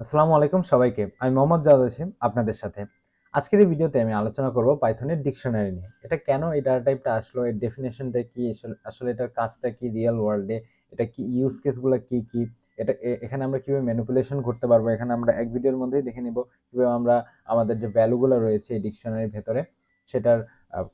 আসসালামু আলাইকুম সবাইকে। আমি মোহাম্মদ জাওয়াদ হাশিম আপনাদের সাথে। আজকের এই ভিডিওতে আমি আলোচনা করব পাইথনের ডিকশনারি নিয়ে। এটা কেন এই ডাটা টাইপটা আসলো, এর ডেফিনেশনটা কি আসলে- এটার কাজটা কি রিয়েল ওয়ার্ল্ডে এটা কি ইউজ কেসগুলো কি কি? এটা এখানে আমরা কীভাবে ম্যানিপুলেশন করতে পারব? এখানে আমরা এক ভিডিওর মধ্যেই দেখে নিব কীভাবে আমরা আমাদের যে ভ্যালুগুলো রয়েছে এই ডিকশনারির ভেতরে, সেটার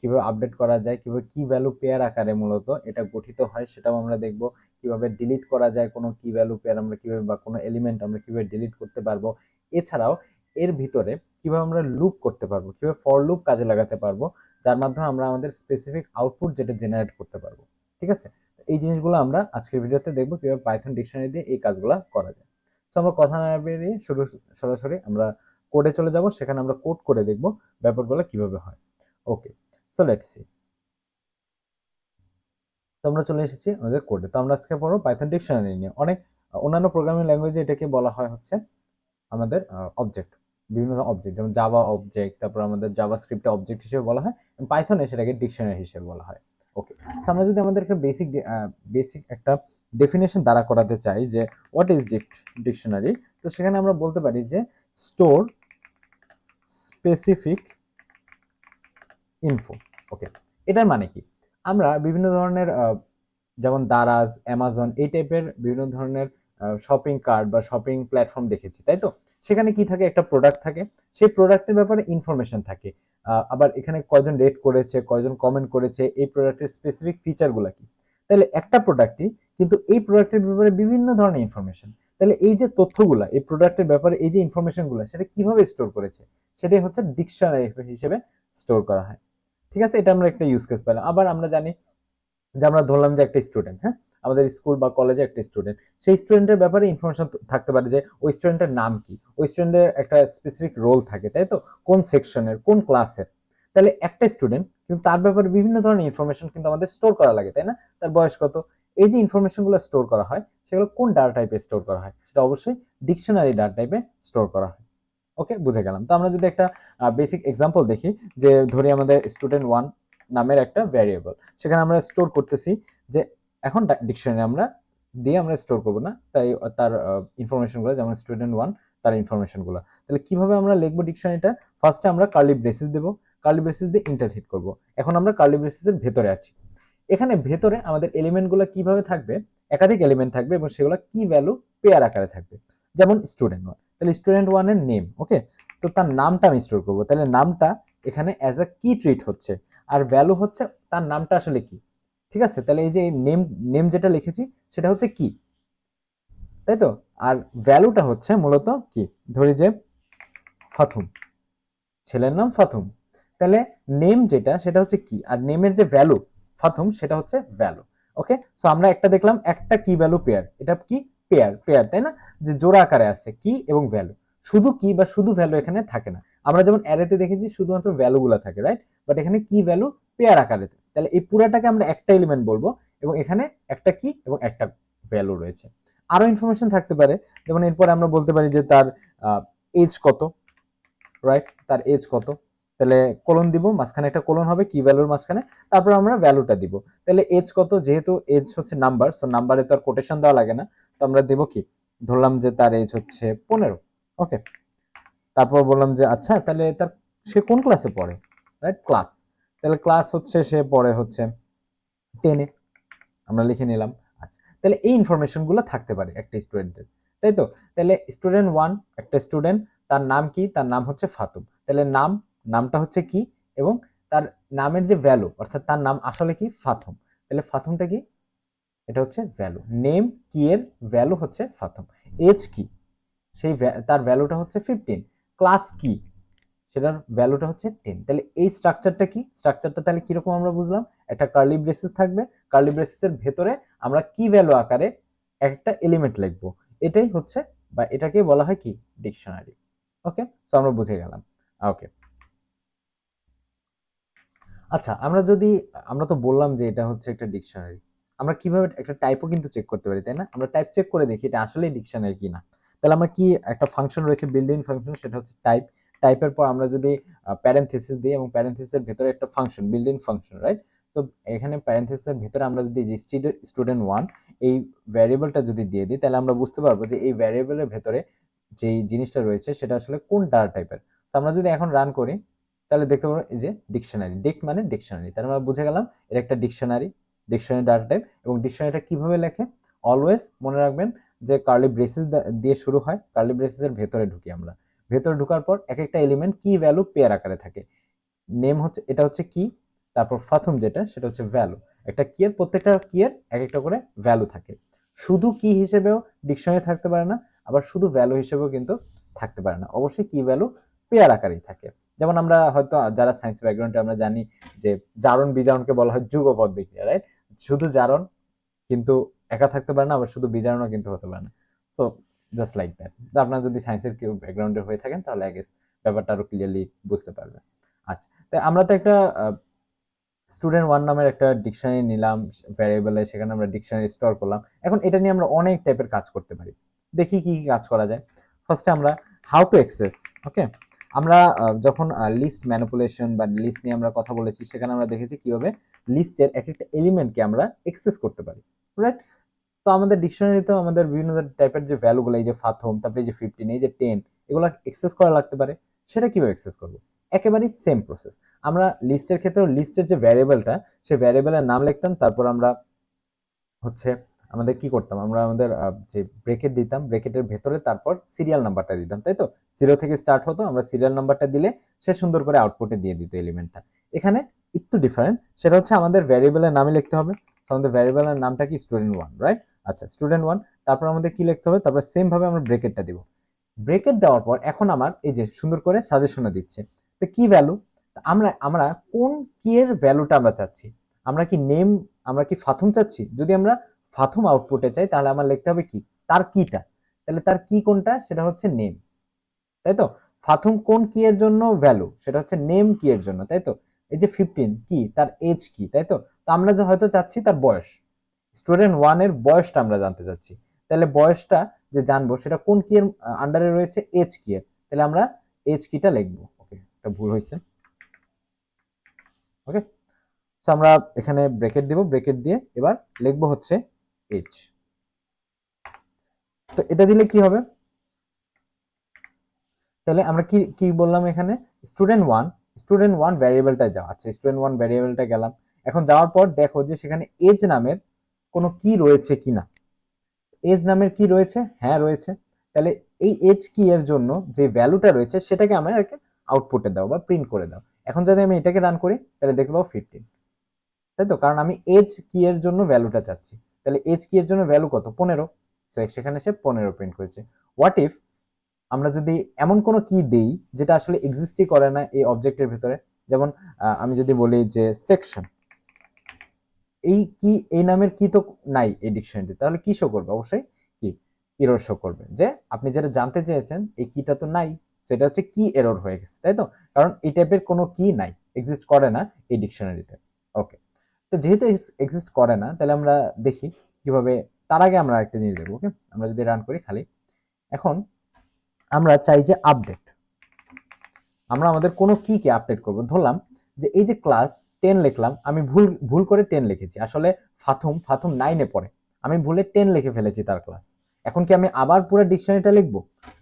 কীভাবে আপডেট করা যায়, কীভাবে কি ভ্যালু পেয়ার আকারে মূলত এটা গঠিত হয়, সেটাও আমরা দেখব। কীভাবে ডিলিট করা যায়, কোনো কি ভ্যালু পেয়ার আমরা কীভাবে বা কোনো এলিমেন্ট আমরা কীভাবে ডিলিট করতে পারব। এছাড়াও এর ভিতরে কীভাবে আমরা লুপ করতে পারব, কীভাবে ফর লুপ কাজে লাগাতে পারব, যার মাধ্যমে আমরা আমাদের স্পেসিফিক আউটপুট যেটা জেনারেট করতে পারব। ঠিক আছে? এই জিনিসগুলো আমরা আজকের ভিডিওতে দেখব কীভাবে পাইথন ডিকশনারি দিয়ে এই কাজগুলো করা যায়। সো আমরা কথা না বেরিয়ে শুরু সরাসরি আমরা কোডে চলে যাব, সেখানে আমরা কোড করে দেখব ব্যাপারগুলো কীভাবে হয়। ওকে সো লেটস সি তো আমরা চলে এসেছি আমাদের কোডে তো আমরা আজকে পড়ব পাইথন ডিকশনারি নিয়ে। অনেক, অন্যান্য প্রোগ্রামিং ল্যাঙ্গুয়েজে এটাকে বলা হয় হচ্ছে আমাদের অবজেক্ট বিভিন্ন অবজেক্ট যেমন জাভা অবজেক্ট তারপর আমাদের জাভা স্ক্রিপ্টে অবজেক্ট হিসেবে বলা হয় পাইথনে সেটাকে ডিকশনারি হিসেবে বলা হয়। ওকে আমরা যদি আমাদের একটা বেসিক বেসিক একটা ডেফিনেশন দ্বারা করাতে চাই যে হোয়াট ইজ ডিকশনারি তো সেখানে আমরা বলতে পারি যে স্টোর স্পেসিফিক ইনফো ওকে এটার মানে কি? আমরা বিভিন্ন ধরনের যেমন দারাজ, অ্যামাজন এই টাইপের বিভিন্ন ধরনের শপিং কার্ট বা শপিং প্ল্যাটফর্ম দেখেছি, তাই তো? সেখানে কি থাকে? একটা প্রোডাক্ট থাকে। সেই প্রোডাক্টের ব্যাপারে ইনফরমেশন থাকে। আবার এখানে কয়জন রেট করেছে, কয়জন কমেন্ট করেছে, এই প্রোডাক্টের স্পেসিফিক ফিচারগুলো কি? তাহলে একটা প্রোডাক্টই কিন্তু এই প্রোডাক্টের ব্যাপারে বিভিন্ন ধরনের ইনফরমেশন তাহলে এই যে তথ্যগুলা, এই প্রোডাক্টের ব্যাপারে এই যে ইনফরমেশনগুলো সেটা কীভাবে স্টোর করেছে? সেটাই হচ্ছে ডিকশনারি হিসেবে স্টোর করা হয়। ঠিক আছে? এটা আমরা একটা ইউজ কেস পেলাম। আবার আমরা জানি যে আমরা ধরলাম যে একটা স্টুডেন্ট হ্যাঁ? আমাদের স্কুল বা কলেজে একটা স্টুডেন্ট সেই স্টুডেন্টের ব্যাপারে ইনফরমেশন থাকতে পারে যে ওই স্টুডেন্টের নাম কি? ওই স্টুডেন্টের একটা স্পেসিফিক রোল থাকে, তাই তো? কোন সেকশনের কোন ক্লাসের তাহলে একটা স্টুডেন্ট কিন্তু তার ব্যাপারে বিভিন্ন ধরনের ইনফরমেশন কিন্তু আমাদের স্টোর করা লাগে, তাই না? তার বয়স কত? এই যে ইনফরমেশনগুলো স্টোর করা হয়, সেগুলো কোন ডাটা টাইপে স্টোর করা হয়? সেটা অবশ্যই ডিকশনারি ডাটা টাইপে স্টোর করা হয়। ওকে বুঝে গেলাম। তো আমরা যদি একটা বেসিক এক্সাম্পল দেখি, যে ধরি আমাদের স্টুডেন্ট ওয়ান নামের একটা ভ্যারিয়েবল সেখানে আমরা স্টোর করতেছি যে এখন ডিকশনারি আমরা দিয়ে আমরা স্টোর করব না, তাই তার ইনফরমেশনগুলো যেমন স্টুডেন্ট ওয়ান তার ইনফরমেশনগুলো তাহলে কীভাবে আমরা লিখব ডিকশনারিটা ফার্স্টে আমরা কার্লি ব্রেসিস দেব কার্লি ব্রেসিস দিয়ে ইন্টার হিট করব। এখন আমরা কার্লি ব্রেসিসের ভেতরে আছি। এখানে ভেতরে আমাদের এলিমেন্টগুলো কীভাবে থাকবে? একাধিক এলিমেন্ট থাকবে এবং সেগুলো কি ভ্যালু পেয়ার আকারে থাকবে। যেমন স্টুডেন্ট ওয়ান তাহলে স্টুডেন্ট ওয়ানের নেম ওকে তো তার নামটা আমি স্টোর করব। তাহলে নামটা এখানে অ্যাজ আ কি ট্রিট হচ্ছে। আর ভ্যালু হচ্ছে, তার নামটা আসলে কি? ঠিক আছে? তাহলে এই যে নেম নেম যেটা লিখেছি, সেটা হচ্ছে কি তাই তো? আর ভ্যালুটা হচ্ছে মূলত কি? ধরি যে ফাথুম। ছেলের নাম ফাথুম। তাহলে নেম যেটা, সেটা হচ্ছে কি আর নেমের যে ভ্যালু ফাথুম, সেটা হচ্ছে ভ্যালু ওকে সো আমরা একটা দেখলাম একটা কি ভ্যালু পেয়ার এটা কি? পেয়ার পেয়ার তাই না? যে জোড়া আকারে আছে কি এবং ভ্যালু শুধু কি বা শুধু ভ্যালু এখানে থাকে না। আমরা যেমন অ্যারেতে দেখেছি, শুধুমাত্র ভ্যালুগুলো থাকে রাইট বাট এখানে কি ভ্যালু পেয়ার আকারে তাহলে এই পুরাটাকে আমরা একটা এলিমেন্ট বলব এবং এখানে একটা কি এবং একটা ভ্যালু রয়েছে। আরও ইনফরমেশন থাকতে পারে। যেমন এরপরে আমরা বলতে পারি যে তার এজ কত রাইট তার এজ কত। তাহলে কোলন দিব, মাঝখানে একটা কোলন হবে, কি ভ্যালুর মাঝখানে? তারপর আমরা ভ্যালুটা দিব। তাহলে এজ কত? যেহেতু এজ হচ্ছে নাম্বার সো নাম্বারে তো আর কোটেশন দেওয়া লাগে না। তো আমরা দেব কি? ধরলাম যে তার এজ হচ্ছে পনেরো। ওকে তারপর বললাম যে আচ্ছা তাহলে তার, সে কোন ক্লাসে পড়ে? রাইট ক্লাস তাহলে ক্লাস হচ্ছে, সে পড়ে হচ্ছে টেনে আমরা লিখে নিলাম। আচ্ছা তাহলে এই ইনফরমেশনগুলো থাকতে পারে একটা স্টুডেন্টের তাই তো? তাহলে স্টুডেন্ট ওয়ান একটা স্টুডেন্ট তার নাম কি? তার নাম হচ্ছে ফাতুম। তাহলে নাম, নামটা হচ্ছে কি? এবং তার নামের যে ভ্যালু অর্থাৎ তার নাম আসলে কি? ফাথুম তাহলে ফাথুমটা কি? এটা হচ্ছে ভ্যালু নেম কি এর ভ্যালু হচ্ছে ফাথুম এজ কি সেই তার ভ্যালুটা হচ্ছে ফিফটিন ক্লাস কি সেটার ভ্যালুটা হচ্ছে টেন তাহলে এই স্ট্রাকচারটা কি? স্ট্রাকচারটা তাহলে কীরকম আমরা বুঝলাম? একটা কার্লি ব্রেসিস থাকবে। কার্লি ব্রেসিসের ভেতরে আমরা কি ভ্যালু আকারে একটা এলিমেন্ট লিখব? এটাই হচ্ছে বা এটাকে বলা হয় কি? ডিকশনারি ওকে সো আমরা বুঝে গেলাম। ওকে আচ্ছা আমরা যদি আমরা তো বললাম যে এটা হচ্ছে একটা ডিকশনারি আমরা কীভাবে একটা টাইপও কিন্তু চেক করতে পারি, তাই না? আমরা টাইপ চেক করে দেখি এটা আসলে ডিকশনারি কি না তাহলে আমরা কি একটা ফাংশন রয়েছে বিল্ডিং ফাংশন সেটা হচ্ছে টাইপ টাইপের পর আমরা যদি প্যারেন্থেসিস দিই এবং প্যারেন্থেসিসের ভেতরে একটা ফাংশন বিল্ডিং ফাংশন রাইট তো এখানে প্যারেন্থেসিসের ভেতরে আমরা যদি স্টুডেন্ট ওয়ান এই ভ্যারিয়েবলটা যদি দিয়ে দিই, তাহলে আমরা বুঝতে পারব যে এই ভ্যারিয়েবলের ভেতরে যেই জিনিসটা রয়েছে, সেটা আসলে কোন ডাটা টাইপের তো আমরা যদি এখন রান করি, তাহলে দেখতে পাবো এই যে ডিকশনারি ডিক মানে ডিকশনারি তার আমরা বুঝে গেলাম এটা একটা ডিকশনারি ডিকশনারি ডাটা টাইপ এবং ডিকশনারিটা কীভাবে লেখে? অলওয়েজ মনে রাখবেন যে কার্লি ব্রেসেস দিয়ে শুরু হয় কার্লি ব্রেসেসের ভেতরে ঢুকি আমরা। ভেতরে ঢোকার পর এক একটা এলিমেন্ট কি ভ্যালু পেয়ার আকারে থাকে। নেম হচ্ছে এটা হচ্ছে কি? তারপর প্রথম যেটা, সেটা হচ্ছে ভ্যালু একটা কিয়ের প্রত্যেকটা কিয়ের এক একটা করে ভ্যালু থাকে। শুধু কি হিসেবেও ডিকশনারি থাকতে পারে না, আবার শুধু ভ্যালু হিসেবেও কিন্তু থাকতে পারে না। অবশ্যই কি ভ্যালু পেয়ার আকারেই থাকে। যেমন আমরা হয়তো, যারা সায়েন্স ব্যাকগ্রাউন্ডে আমরা জানি যে জারণ বিজারণকে বলা হয় যুগপদ বিক্রিয়া রাইট শুধু জারণ, কিন্তু একা থাকতে পারে না, আবার শুধু বিজারণও কিন্তু হতে পারে না। সো জাস্ট লাইক দ্যাট আপনারা যদি সায়েন্সের কেউ ব্যাকগ্রাউন্ডে হয়ে থাকেন, তাহলে আগে ব্যাপারটা আরও ক্লিয়ারলি বুঝতে পারবেন আচ্ছা তাই আমরা তো একটা স্টুডেন্ট ওয়ান নামের একটা ডিকশনারি নিলাম ভ্যারিয়েবলে সেখানে আমরা ডিকশনারি স্টোর করলাম। এখন এটা নিয়ে আমরা অনেক টাইপের কাজ করতে পারি। দেখি কি কি কাজ করা যায়। ফার্স্টে আমরা হাউ টু অ্যাক্সেস ওকে আমরা যখন লিস্ট ম্যানিপুলেশন বা লিস্ট নিয়ে আমরা কথা বলেছি, সেখানে আমরা দেখেছি কীভাবে লিস্টের এক একটা এলিমেন্টকে আমরা এক্সেস করতে পারি রাইট তো আমাদের ডিকশনারিতেও আমাদের বিভিন্ন টাইপের যে ভ্যালুগুলো এই যে ফাথম তারপরে এই যে ফিফটিন এই যে টেন এগুলো এক্সেস করা লাগতে পারে। সেটা কীভাবে এক্সেস করব? একেবারেই সেম প্রসেস আমরা লিস্টের ক্ষেত্রেও লিস্টের যে ভ্যারিয়েবলটা সেই ভ্যারিয়েবলের নাম লিখতাম, তারপর আমরা হচ্ছে আমাদের কি করতাম? আমরা আমাদের যে ব্রেকেট দিতাম ব্রেকেটের ভেতরে তারপর সিরিয়াল নাম্বারটা দিতাম, তাই তো? জিরো থেকে স্টার্ট হতো, আমরা সিরিয়াল নাম্বারটা দিলে সে সুন্দর করে আউটপুটে দিয়ে দিত এলিমেন্টটা এখানে একটু ডিফারেন্ট সেটা হচ্ছে আমাদের ভ্যারিয়েবলের নামে লিখতে হবে। আমাদের ভ্যারিয়েবলের নামটা কি? স্টুডেন্ট ওয়ান রাইট আচ্ছা স্টুডেন্ট ওয়ান তারপর আমাদের কি লিখতে হবে? তারপর সেম ভাবে আমরা ব্রেকেটটা দিব। ব্রেকেট দেওয়ার পর এখন আমার এই যে সুন্দর করে সাজেশনও দিচ্ছে। তো কি ভ্যালু আমরা আমরা কোন কি এর ভ্যালুটা আমরা চাচ্ছি? আমরা কি নেম আমরা কি ফাথম চাচ্ছি? যদি আমরা ফাথম আউটপুটে চাই, তাহলে আমার লিখতে হবে কি? তার কিটা তাহলে তার কি কোনটা? সেটা হচ্ছে নেম তাই তো? ফাথম কোন কি এর জন্য ভ্যালু সেটা হচ্ছে নেম কি এর জন্য, তাই তো? এই যে ফিফটিন কি? তার এজ কি? তাই তো? আমরা যে হয়তো চাচ্ছি তার বয়স। স্টুডেন্ট ওয়ানের বয়সটা আমরা জানতে চাচ্ছি। তাহলে বয়সটা যে জানব সেটা কোন কি এর আন্ডারে রয়েছে? এজ কি এর। তাহলে আমরা এজ কিটা লিখব। ওকে এটা ভুল হয়েছে। ওকে তো আমরা এখানে ব্রেকেট দিব। ব্রেকেট দিয়ে এবার লিখব হচ্ছে এজ তো এটা দিলে কি হবে? তাহলে আমরা কি কি বললাম এখানে? স্টুডেন্ট ওয়ান স্টুডেন্ট ওয়ান ভ্যারিয়েবলটা যাও আচ্ছা স্টুডেন্ট ওয়ান ভ্যারিয়েবলটা গেলাম। এখন যাওয়ার পর দেখো যে সেখানে এজ নামের কোনো কি রয়েছে কিনা এজ নামের কি রয়েছে? হ্যাঁ রয়েছে। তাহলে এই এজ কি এর জন্য যে ভ্যালুটা রয়েছে, সেটাকে আমার আউটপুটে দাও বা প্রিন্ট করে দাও। এখন যদি আমি এটাকে রান করি, তাহলে দেখতে পাবো ফিফটিন তাই তো? কারণ আমি এজ কি এর জন্য ভ্যালুটা চাচ্ছি। তাহলে এজ কি এর জন্য ভ্যালু কত? পনেরো। সেখানে সে পনেরো প্রিন্ট করেছে। হোয়াট ইফ আমরা যদি এমন কোনো কি দেই যেটা আসলে এক্সিস্টই করে না এই অবজেক্টের ভিতরে, যেমন আমি যদি বলি যে সেকশন এই কি এই নামের কি তো নাই এই ডিকশনারিতে তাহলে কি শো করবে? অবশ্যই কি? এরর শো করবে। যে আপনি যেটা জানতে চেয়েছেন, এই কিটা তো নাই, সেটা হচ্ছে কি এরর হয়ে গেছে, তাই তো? কারণ এই টাইপের কোনো কি নাই এক্সিস্ট করে না এই ডিকশনারিতে ওকে তো যেহেতু এক্সিস্ট করে না, তাহলে আমরা দেখি কীভাবে, তার আগে আমরা একটা জিনিস দেখব ওকে আমরা যদি রান করি খালি। এখন আমরা চাই যে আপডেট আমরা আমাদের কোনো কি কে আপডেট করব? ধরলাম যে এই যে ক্লাস টেন লিখলাম, আমি ভুল ভুল করে টেন লিখেছি। আসলে ফাথুম ফাথুম নাইনে পড়ে। আমি ভুলে টেন লিখে ফেলেছি তার ক্লাস এখন কি আমি আবার পুরো ডিকশনারিটা লিখব?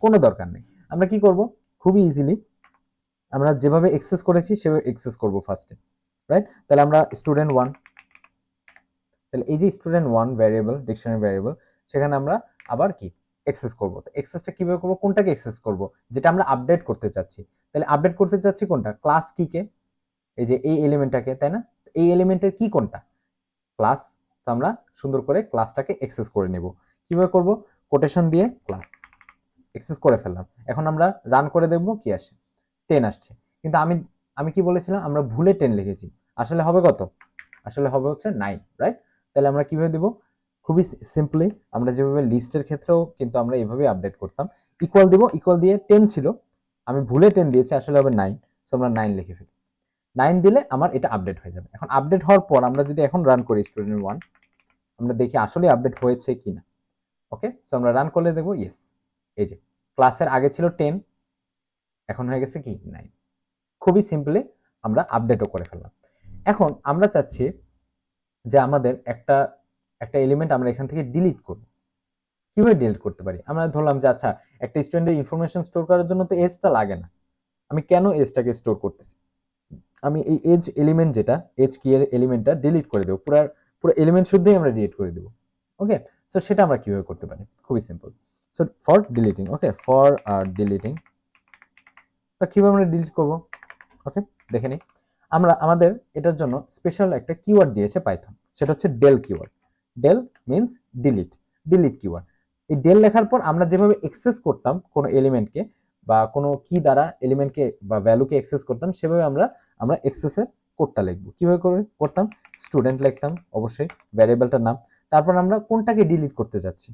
কোনো দরকার নেই। আমরা কি করব? খুবই ইজিলি আমরা যেভাবে এক্সেস করেছি, সেভাবে এক্সেস করব ফার্স্টে রাইট তাহলে আমরা স্টুডেন্ট ওয়ান তাহলে এই যে student one variable dictionary variable সেখানে আমরা আবার কি? এক্সেস করব। তো এক্সেসটা কীভাবে করব? কোনটাকে এক্সেস করব? যেটা আমরা আপডেট করতে চাচ্ছি। তাহলে আপডেট করতে চাচ্ছি কোনটা? ক্লাস কিকে এই যে এই এলিমেন্টটাকে তাই না? এই এলিমেন্টের কি কোনটা? ক্লাস তো আমরা সুন্দর করে ক্লাসটাকে এক্সেস করে নেব। কীভাবে করব? কোটেশন দিয়ে ক্লাস এক্সেস করে ফেললাম। এখন আমরা রান করে দেখব কি আসে। টেন আসছে। কিন্তু আমি আমি কি বলেছিলাম? আমরা ভুলে টেন লিখেছি। আসলে হবে কত? আসলে হবে হচ্ছে নাইন রাইট তাহলে আমরা কীভাবে দেব? খুবই সিম্পলি আমরা যেভাবে লিস্টের ক্ষেত্রেও কিন্তু আমরা এইভাবে আপডেট করতাম। ইকুয়াল দিব ইকুয়াল দিয়ে টেন ছিল। আমি ভুলে টেন দিয়েছি, আসলে হবে নাইন সো আমরা নাইন লিখে ফেলি। নাইন দিলে আমার এটা আপডেট হয়ে যাবে। এখন আপডেট হওয়ার পর আমরা যদি এখন রান করি স্টুডেন্ট ওয়ান আমরা দেখি আসলে আপডেট হয়েছে কিনা। ওকে সো আমরা রান করলে দেখব ইয়েস এই যে ক্লাসের আগে ছিল টেন এখন হয়ে গেছে কি? নাইন খুবই সিম্পলি আমরা আপডেটও করে ফেললাম। এখন আমরা চাচ্ছি যে আমাদের একটা একটা এলিমেন্ট আমরা এখান থেকে ডিলিট করব। কীভাবে ডিলিট করতে পারি? আমরা ধরলাম যে আচ্ছা একটা স্টুডেন্টের ইনফরমেশন স্টোর করার জন্য তো এজটা লাগে না। আমি কেন এজটাকে স্টোর করতেছি? আমি এই এজ এলিমেন্ট যেটা এজ কি এর এলিমেন্টটা ডিলিট করে দেবো। পুরো পুরো এলিমেন্ট শুদ্ধই আমরা ডিলিট করে দেবো। ওকে সো সেটা আমরা কীভাবে করতে পারি? খুবই simple so for deleting okay for R deleting তো কীভাবে আমরা ডিলিট করব? ওকে দেখে নিই। আমরা, আমাদের এটার জন্য স্পেশাল একটা কিওয়ার্ড দিয়েছে পাইথন সেটা হচ্ছে del keyword del means delete delete keyword এই ডেল লেখার পর আমরা যেভাবে এক্সেস করতাম কোনো এলিমেন্টকে বা কোনো কি দ্বারা এলিমেন্টকে বা ভ্যালুকে এক্সেস করতাম, সেভাবে আমরা আমরা এক্সেসের কোডটা লিখব। কীভাবে করে, করতাম? স্টুডেন্ট লিখতাম, অবশ্যই ভ্যারিয়েবলটার নাম। তারপর আমরা কোনটাকে ডিলিট করতে যাচ্ছি?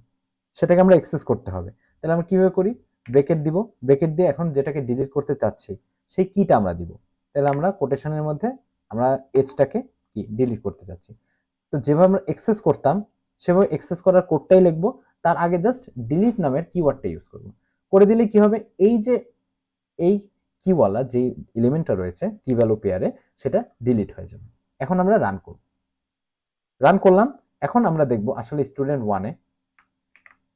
সেটাকে আমরা এক্সেস করতে হবে। তাহলে আমরা কীভাবে করি? ব্রেকেট দিব। ব্রেকেট দিয়ে এখন যেটাকে ডিলিট করতে চাচ্ছি, সেই কিটা আমরা দিব। তাহলে আমরা কোটেশনের মধ্যে আমরা এজটাকে কি ডিলিট করতে চাচ্ছি। তো যেভাবে আমরা এক্সেস করতাম, সেভাবে এক্সেস করার কোডটাই লিখব। তার আগে জাস্ট ডিলিট নামের কিওয়ার্ডটা ইউজ করব। করে দিলে কি হবে? এই যে, এই কিওয়ালা যে এলিমেন্টটা রয়েছে কি ভ্যালু পেয়ারে সেটা ডিলিট হয়ে যাবে। এখন আমরা রান করব। রান করলাম। এখন আমরা দেখব আসলে স্টুডেন্ট ওয়ানে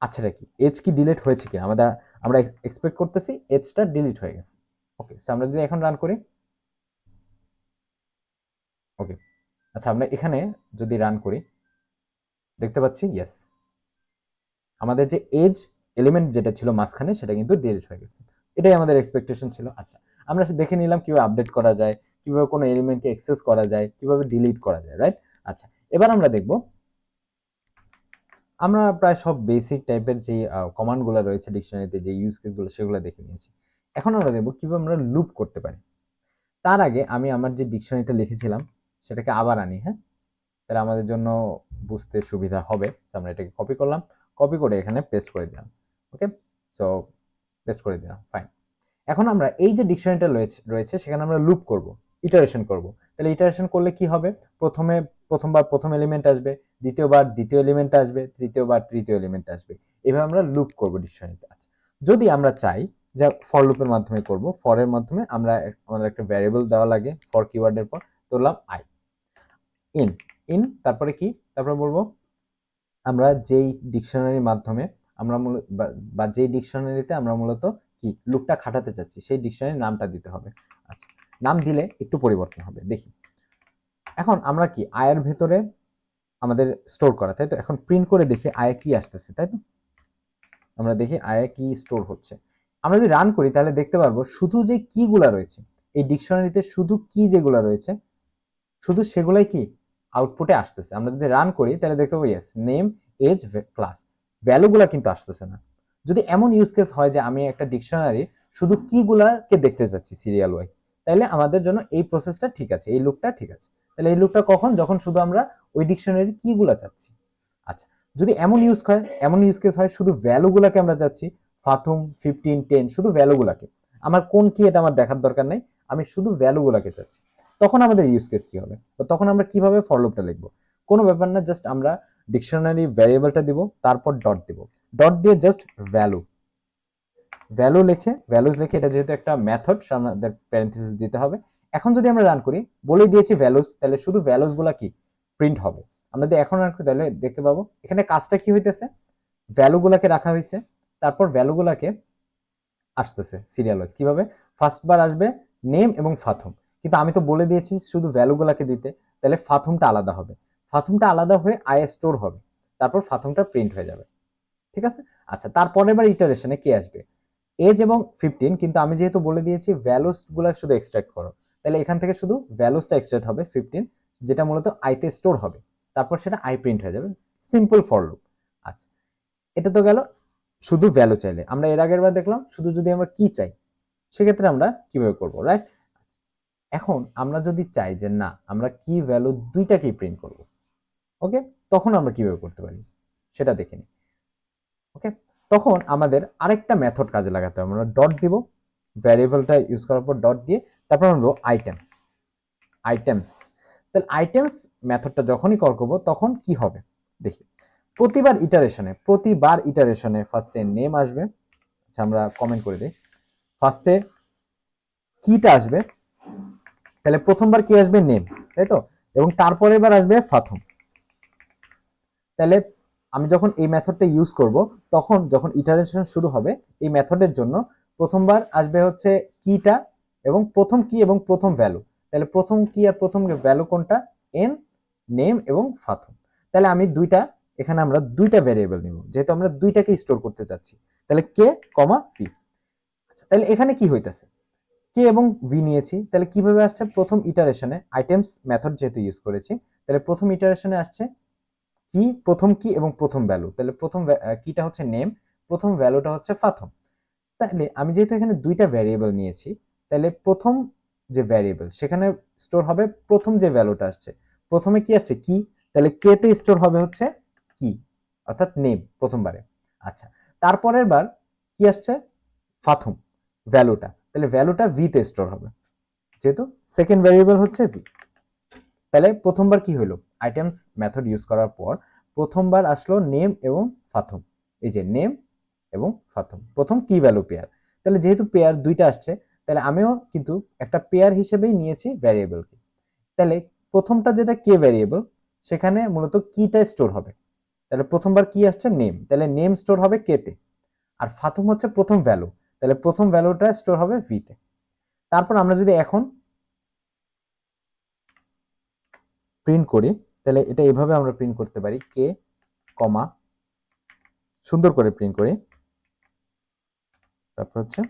আচ্ছা কি? এজ কি ডিলিট হয়েছে কিনা? আমাদের, আমরা এক্সপেক্ট করতেছি এজটা ডিলিট হয়ে গেছে। ওকে আমরা যদি এখন রান করি। ওকে আচ্ছা আমরা এখানে যদি রান করি, দেখতে পাচ্ছি ইয়েস আমাদের যে এজ এলিমেন্ট যেটা ছিল মাঝখানে, সেটা কিন্তু ডিলিট হয়ে গেছে। এটাই আমাদের এক্সপেকটেশন ছিল। আচ্ছা আমরা দেখে নিলাম কীভাবে আপডেট করা যায়, কীভাবে কোনো এলিমেন্টকে অ্যাক্সেস করা যায়, কীভাবে ডিলিট করা যায় রাইট আচ্ছা এবার আমরা দেখব, আমরা প্রায় সব বেসিক টাইপের যে কমান্ডগুলো রয়েছে ডিকশনারিতে যে ইউজ কেসগুলো সেগুলো দেখে নিয়েছি। এখন আমরা দেখব কীভাবে আমরা লুপ করতে পারি। তার আগে আমি আমার যে ডিকশনারিটা লিখেছিলাম সেটাকে আবার আনি হ্যাঁ? তাহলে আমাদের জন্য বুঝতে সুবিধা হবে। আমরা এটাকে কপি করলাম। কপি করে এখানে পেস্ট করে দিলাম ওকে সো পেস্ট করে দিলাম ফাইন এখন আমরা এই যে ডিকশনারিটা রয়েছে রয়েছে, সেখানে আমরা লুপ করব ইটারেশন করব। তাহলে ইটারেশন করলে কি হবে? প্রথমে, প্রথমবার প্রথম এলিমেন্ট আসবে, দ্বিতীয়বার দ্বিতীয় এলিমেন্ট আসবে, তৃতীয়বার তৃতীয় এলিমেন্ট আসবে। এভাবে আমরা লুপ করব ডিকশনারিতে আচ্ছা যদি আমরা চাই যে ফর লুপের মাধ্যমে করব ফরের মাধ্যমে আমরা আমাদের একটা ভ্যারিয়েবল দেওয়া লাগে ফর কিওয়ার্ডের পর, ধরলাম আই ইন ইন তারপরে কি? তারপরে বলব, আমরা যেই ডিকশনারির মাধ্যমে আমরা মূলত বা যেই ডিকশনারিতে আমরা মূলত কি লুকটা খাটাতে চাচ্ছি, সেই ডিকশনারির নামটা দিতে হবে। আচ্ছা নাম দিলে একটু পরিবর্তন হবে, দেখি। এখন আমরা কি, আয়ের ভেতরে আমাদের স্টোর করা, তাই তো? এখন প্রিন্ট করে দেখি আয়ে কি আসতেছে, তাই তো? আমরা দেখি আয়ে কি স্টোর হচ্ছে। আমরা যদি রান করি, তাহলে দেখতে পারব শুধু যে কিগুলা রয়েছে, এই ডিকশনারিতে শুধু কি যেগুলা রয়েছে, শুধু সেগুলাই কি আউটপুটে আসতেছে। আমরা যদি রান করি, তাহলে দেখতে পাবো ইয়েস নেম এজ ক্লাস ভ্যালুগুলা কিন্তু আসতেছে না। যদি এমন ইউজ কেস হয় যে আমি একটা ডিকশনারি শুধু কিগুলাকে দেখতে যাচ্ছি সিরিয়াল ওয়াইজ তাহলে আমাদের জন্য এই প্রসেসটা ঠিক আছে, এই লুকটা ঠিক আছে। তাহলে এই লুকটা কখন? যখন শুধু আমরা ওই ডিকশনারি কিগুলা চাচ্ছি। আচ্ছা যদি এমন ইউজ হয়, এমন ইউজ কেস হয়, শুধু ভ্যালুগুলাকে আমরা চাচ্ছি ফাথুম ফিফটিন টেন শুধু ভ্যালুগুলাকে আমার কোন কি এটা আমার দেখার দরকার নেই, আমি শুধু ভ্যালুগুলাকে চাচ্ছি। তখন আমাদের ইউজ কেস কি হবে? তো তখন আমরা কীভাবে ফর লুপটা লিখব? কোনো ব্যাপার না জাস্ট আমরা ডিকশনারি ভ্যারিয়েবলটা দিব, তারপর ডট দিব। ডট দিয়ে জাস্ট ভ্যালু ভ্যালু লিখে ভ্যালুজ লিখে এটা যেহেতু একটা মেথড আমাদের প্যারেন্থেসিস দিতে হবে। এখন যদি আমরা রান করি, বলে দিয়েছি ভ্যালুজ তাহলে শুধু ভ্যালুজগুলা কি? প্রিন্ট হবে। আমরা যদি এখন রান করি তাহলে দেখতে পাবো, এখানে কাজটা কি হইতেছে? ভ্যালু গুলাকে রাখা হয়েছে তারপর ভ্যালু গুলাকে আসতেছে সিরিয়াল ওয়াইজ কীভাবে? ফার্স্ট বার আসবে নেম এবং ফাথম কিন্তু আমি তো বলে দিয়েছি শুধু ভ্যালু গুলাকে দিতে, তাহলে ফাথমটা আলাদা হবে। ফাথুমটা আলাদা হয়ে আই স্টোর হবে। তারপর ফাথমটা প্রিন্ট হয়ে যাবে। ঠিক আছে? আচ্ছা তারপরে এবার ইটারেশনে কি আসবে? এজ এবং ফিফটিন কিন্তু আমি যেহেতু বলে দিয়েছি ভ্যালুসগুলা শুধু এক্সট্রাক্ট করো, তাহলে এখান থেকে শুধু ভ্যালুসটা এক্সট্রাক্ট হবে ফিফটিন যেটা মূলত আইতে স্টোর হবে। তারপর সেটা আই প্রিন্ট হয়ে যাবে। সিম্পল ফর লুপ আচ্ছা এটা তো গেল শুধু ভ্যালু চাইলে। আমরা এর আগের বার দেখলাম শুধু যদি আমরা কি চাই, সেক্ষেত্রে আমরা কীভাবে করব রাইট এখন আমরা যদি চাই যে না, আমরা কি ভ্যালু দুইটাকেই প্রিন্ট করব ওকে তখন আমরা কীভাবে করতে পারি? সেটা দেখে নিই ওকে তখন আমাদের আরেকটা মেথড কাজে লাগাতে হবে। আমরা ডট দিব ভ্যারিয়েবলটা ইউজ করার পর ডট দিয়ে তারপর আমরা আইটেম আইটেমস তাহলে আইটেমস মেথডটা যখনই কল করব, তখন কি হবে? দেখি, প্রতিবার ইটারেশনে প্রতিবার ইটারেশনে ফার্স্টে নেম আসবে। আচ্ছা আমরা কমেন্ট করে দিই। ফার্স্টে কিটা আসবে তাহলে প্রথমবার কি আসবে নেম তাই তো? এবং তারপরে এবার আসবে ফাথম তাহলে আমি যখন এই মেথডটা ইউজ করব, তখন যখন ইটারেশন শুরু হবে, এই মেথডের জন্য প্রথমবার আসবে হচ্ছে কিটা এবং প্রথম কি এবং প্রথম ভ্যালু তাহলে প্রথম কি আর প্রথম ভ্যালু কোনটা? এন নেম এবং ফাথম তাহলে আমি দুইটা, এখানে আমরা দুইটা ভ্যারিয়েবল নিব, যেহেতু আমরা দুইটাকে স্টোর করতে চাচ্ছি। তাহলে কে কমা পি আচ্ছা তাহলে এখানে কি হইতাছে? কে এবং ভি নিয়েছি, তাহলে কীভাবে আসছে? প্রথম ইটারেশনে আইটেমস মেথড যেহেতু ইউজ করেছি, তাহলে প্রথম ইটারেশনে আসছে কি, প্রথম কি এবং প্রথম ভ্যালু তাহলে প্রথম কিটা হচ্ছে নেম প্রথম ভ্যালুটা হচ্ছে ফাথম তাহলে আমি যেহেতু এখানে দুইটা ভ্যারিয়েবল নিয়েছি, তাহলে প্রথম যে ভ্যারিয়েবল সেখানে স্টোর হবে প্রথম যে ভ্যালুটা আসছে। প্রথমে কি আসছে? কি তাহলে কে তে স্টোর হবে হচ্ছে কি অর্থাৎ নেম প্রথমবারে। আচ্ছা তারপরের বার কি আসছে? ফাথম ভ্যালুটা তাহলে ভ্যালুটা ভি তে স্টোর হবে। যেহেতু সেকেন্ড ভ্যারিয়েবল হচ্ছে ভি তাহলে প্রথমবার কি হলো? আইটেমস মেথড ইউজ করার পর প্রথমবার আসলো নেম এবং ফাথম এই যে নেম এবং ফাথম প্রথম কি ভ্যালু পেয়ার তাহলে যেহেতু পেয়ার দুইটা আসছে, তাহলে আমিও কিন্তু একটা পেয়ার হিসেবেই নিয়েছি ভ্যারিয়েবলকে তাহলে প্রথমটা যেটা কে ভ্যারিয়েবল সেখানে মূলত কিটা স্টোর হবে। তাহলে প্রথমবার কি আসছে? নেম তাহলে নেম স্টোর হবে কেতে আর ফাথম হচ্ছে প্রথম ভ্যালু তাহলে প্রথম ভ্যালুটা স্টোর হবে ভিতে তারপর আমরা যদি এখন প্রিন্ট করি, তাহলে এটা এভাবে আমরা প্রিন্ট করতে পারি কে কমা, সুন্দর করে প্রিন্ট করি। তারপর হচ্ছে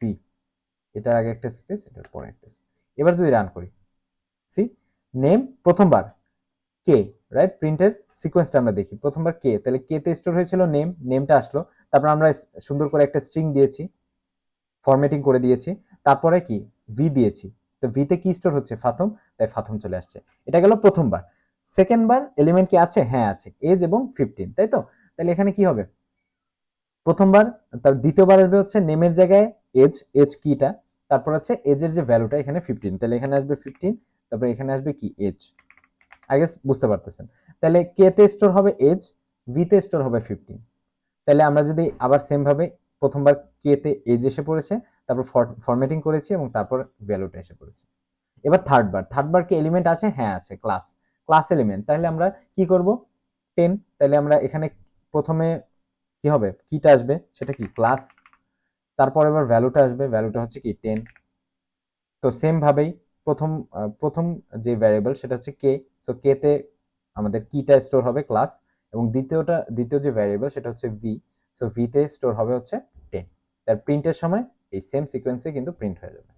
পি এটার আগে একটা স্পেস এটার পরে একটা স্পেস এবার যদি রান করি সি নেম প্রথমবার কে রাইট প্রিন্টের সিকোয়েন্সটা আমরা দেখি। প্রথমবার কে? তাহলে কে তে স্টোর হয়েছিল? নেম নেমটা আসলো। তারপর আমরা সুন্দর করে একটা স্ট্রিং দিয়েছি ফরম্যাটিং করে দিয়েছি। তারপরে কি? ভি দিয়েছি। তো ভিতে কি স্টোর হচ্ছে? ফাথম। তাই ফাথম চলে আসছে। এটা গেল প্রথমবার। সেকেন্ড বার এলিমেন্ট কি আছে? হ্যাঁ আছে। এজ এবং ফিফটিন তাই তো? তাহলে এখানে কি হবে? প্রথমবার, তার দ্বিতীয়বার আসবে হচ্ছে নেমের জায়গায় এজ এজ কিটা তারপর হচ্ছে এজের যে ভ্যালুটা এখানে ফিফটিন তাহলে এখানে আসবে ফিফটিন তারপর এখানে আসবে কি? এজ আই গেস বুঝতে পারতেছেন। তাহলে কে তে স্টোর হবে এজ ভি তে স্টোর হবে ফিফটিন তাহলে আমরা যদি আবার সেম ভাবে প্রথমবার কে তে এজ এসে পড়েছে, তারপর ফরম্যাটিং করেছি এবং তারপর ভ্যালুটা এসে পড়েছে। এবার থার্ড বার থার্ড বার কি এলিমেন্ট আছে? হ্যাঁ আছে ক্লাস ক্লাস এলিমেন্ট তাহলে আমরা কি করব? টেন তাহলে আমরা এখানে প্রথমে কি হবে? কিটা আসবে, সেটা কি? ক্লাস তারপর এবার ভ্যালুটা আসবে ভ্যালুটা হচ্ছে কি? টেন তো সেম ভাবেই প্রথম প্রথম যে ভ্যারিয়েবল সেটা হচ্ছে কে সো কে তে আমাদের কিটা স্টোর হবে ক্লাস এবং দ্বিতীয়টা, দ্বিতীয় যে ভ্যারিয়েবল সেটা হচ্ছে ভি সো ভিতে স্টোর হবে হচ্ছে টেন তার প্রিন্টের সময় এই সেম সিকোয়েন্সে কিন্তু প্রিন্ট হয়ে যাবে।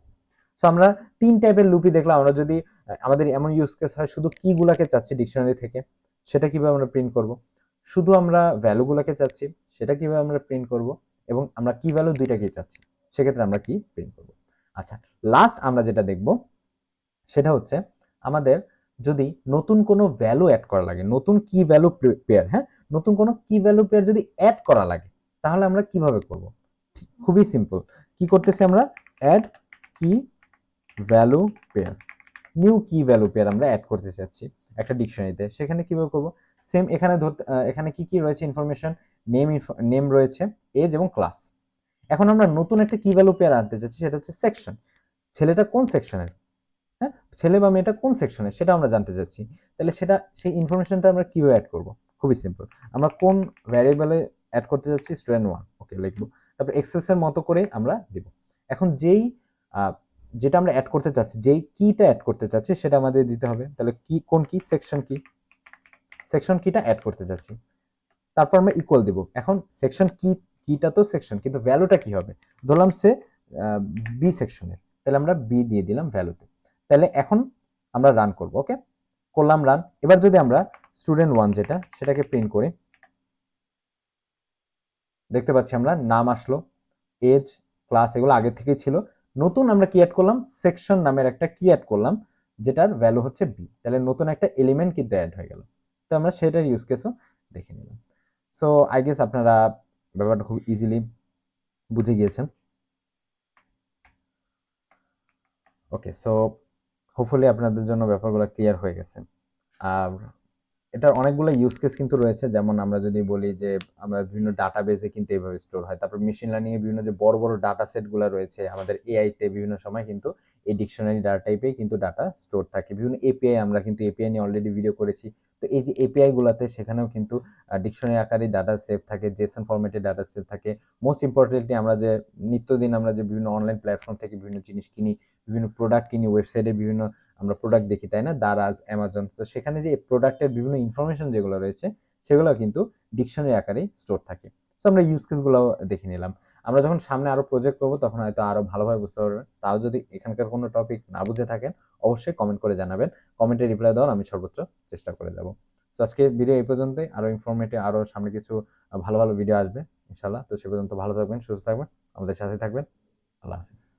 সো আমরা তিন টাইপের লুপি দেখলাম। আমরা যদি আমাদের এমন ইউজ কেস হয়, শুধু কিগুলাকে চাচ্ছি ডিকশনারি থেকে, সেটা কীভাবে আমরা প্রিন্ট করব? শুধু আমরা ভ্যালুগুলোকে চাচ্ছি, সেটা কীভাবে আমরা প্রিন্ট করব? এবং আমরা কি ভ্যালু দুইটাকেই চাচ্ছি, সেক্ষেত্রে আমরা কি প্রিন্ট করব। আচ্ছা লাস্ট আমরা যেটা দেখব সেটা হচ্ছে আমাদের যদি নতুন কোনো ভ্যালু অ্যাড করা লাগে, নতুন কি ভ্যালু পেয়ার হ্যাঁ? নতুন কোনো কি ভ্যালু পেয়ার যদি অ্যাড করা লাগে, তাহলে আমরা কীভাবে করব? খুবই সিম্পল কি করতেছি আমরা? Add key value pair new key value pair আমরা অ্যাড করতে চাচ্ছি একটা ডিকশনারিতে সেখানে কীভাবে করব? সেম এখানে এখানে কি কি রয়েছে ইনফরমেশন নেম নেম রয়েছে এজ এবং ক্লাস এখন আমরা নতুন একটা কি ভ্যালু পেয়ার আনতে চাচ্ছি, সেটা হচ্ছে সেকশন ছেলেটা কোন সেকশনের ছেলে বা মেয়েটা কোন সেকশনে সেটা আমরা জানতে চাচ্ছি। তাহলে সেটা, সেই ইনফরমেশনটা আমরা কীভাবে অ্যাড করব? খুবই সিম্পল আমরা কোন ভ্যারিয়েবলে অ্যাড করতে যাচ্ছি স্টুডেন্ট ওয়ান ওকে লিখব। তারপর এক্সেসের মতো করে আমরা দিব। এখন যেই যেটা আমরা অ্যাড করতে চাচ্ছি, যেই কিটা অ্যাড করতে চাচ্ছি, সেটা আমাদের দিতে হবে। তাহলে কি, কোন কি সেকশন কি সেকশন কিটা অ্যাড করতে চাচ্ছি। তারপর আমরা ইকুয়াল দিব। এখন সেকশন কি কিটা তো সেকশন কিন্তু ভ্যালুটা কি হবে? ধরলাম সে বি সেকশনের তাহলে আমরা বি দিয়ে দিলাম ভ্যালুতে তাহলে এখন আমরা রান করব ওকে করলাম রান এবার যদি আমরা স্টুডেন্ট ওয়ান যেটা, সেটাকে প্রিন্ট করি। দেখতে পাচ্ছি আমরা নাম আসলো এজ ক্লাস এগুলো আগে থেকেই ছিল। নতুন আমরা কি অ্যাড করলাম? সেকশন নামের একটা কি অ্যাড করলাম, যেটার ভ্যালু হচ্ছে বি তাহলে নতুন একটা এলিমেন্ট কিন্তু অ্যাড হয়ে গেল। তো আমরা সেটার ইউজ কেসও দেখে নিলাম। সো আই গেস আপনারা ব্যাপারটা খুব ইজিলি বুঝে গিয়েছেন। ওকে সো হোপফুলি আপনাদের জন্য ব্যাপারগুলো ক্লিয়ার হয়ে গেছে। আর এটার অনেকগুলো ইউজ কেস কিন্তু রয়েছে। যেমন আমরা যদি বলি যে, আমরা বিভিন্ন ডাটাবেসে কিন্তু এইভাবে স্টোর হয়। তারপর মেশিন লার্নিং এ বিভিন্ন যে বড় বড় ডাটা সেটগুলো রয়েছে, আমাদের এআই তে বিভিন্ন সময় কিন্তু এই ডিকশনারি ডাটা টাইপে কিন্তু ডাটা স্টোর থাকে। বিভিন্ন এপিআই আমরা কিন্তু এপিআই নিয়ে অলরেডি ভিডিও করেছি। তো এই যে এপিআই গুলাতে সেখানেও কিন্তু ডিকশনারি আকারে ডাটা সেভ থাকে জেসন ফরম্যাটে ডাটা সেভ থাকে। মোস্ট ইম্পর্টেন্টলি আমরা যে, নিত্যদিন আমরা যে বিভিন্ন অনলাইন প্ল্যাটফর্ম থেকে বিভিন্ন জিনিস কিনি, বিভিন্ন প্রোডাক্ট কিনি ওয়েবসাইটে বিভিন্ন আমরা প্রোডাক্ট দেখি, তাই না? দারাজ অ্যামাজন তো সেখানে যে প্রোডাক্টের বিভিন্ন ইনফরমেশন যেগুলো রয়েছে সেগুলো কিন্তু ডিকশনারি আকারেই স্টোর থাকে। তো আমরা ইউজ কেসগুলো দেখে নিলাম। আমরা যখন সামনে আরও প্রজেক্ট করব, তখন হয়তো আরও ভালোভাবে বুঝতে পারবেন। তাও যদি এখানকার কোনো টপিক না বুঝে থাকেন, অবশ্যই কমেন্ট করে জানাবেন। কমেন্টে রিপ্লাই দেওয়ার আমি সর্বোচ্চ চেষ্টা করে যাব। তো আজকে ভিডিও এই পর্যন্তই। আরও ইনফরমেটিভ আরও সামনে কিছু ভালো ভালো ভিডিও আসবে ইনশাল্লাহ তো সে পর্যন্ত ভালো থাকবেন, সুস্থ থাকবেন। আমাদের সাথে থাকবেন। আল্লাহ হাফিজ।